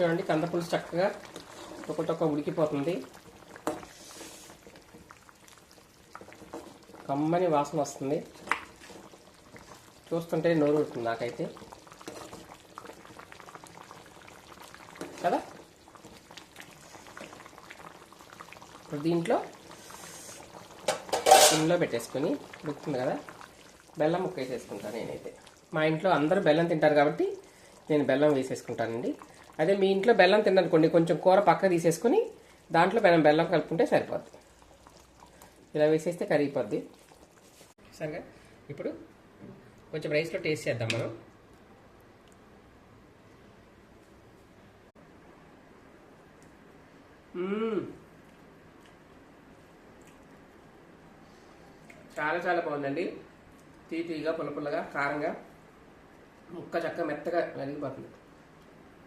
చూడండి కందపులుసు చక్కగా ఒక ఉడికిపోతుంది. కమ్మని వాసన వస్తుంది. చూస్తుంటే నోరు ఉంటుంది నాకైతే. కదా? ఇప్పుడు దీంట్లో ఇంట్లో పెట్టేసుకొని ఉడుకుతుంది కదా? బెల్లం ముక్క వేసేసుకుంటాను నేనైతే. మా ఇంట్లో అందరూ బెల్లం తింటారు కాబట్టి నేను బెల్లం వేసేసుకుంటానండి. అదే మీ ఇంట్లో బెల్లం తిన్ననుకోండి కొంచెం కూర పక్క తీసేసుకొని దాంట్లో బెల్లం బెల్లం కలుపుకుంటే సరిపోద్ది. ఇలా వేసేస్తే కరిగిపోద్ది. సరిగా? ఇప్పుడు కొంచెం రైస్లో టేస్ట్ చేద్దాం మనం. చాలా చాలా బాగుందండి. తీ తీగా పుల్ల పుల్లగా కారంగా. ముక్క చక్క మెత్తగా నలిగిపోతుంది.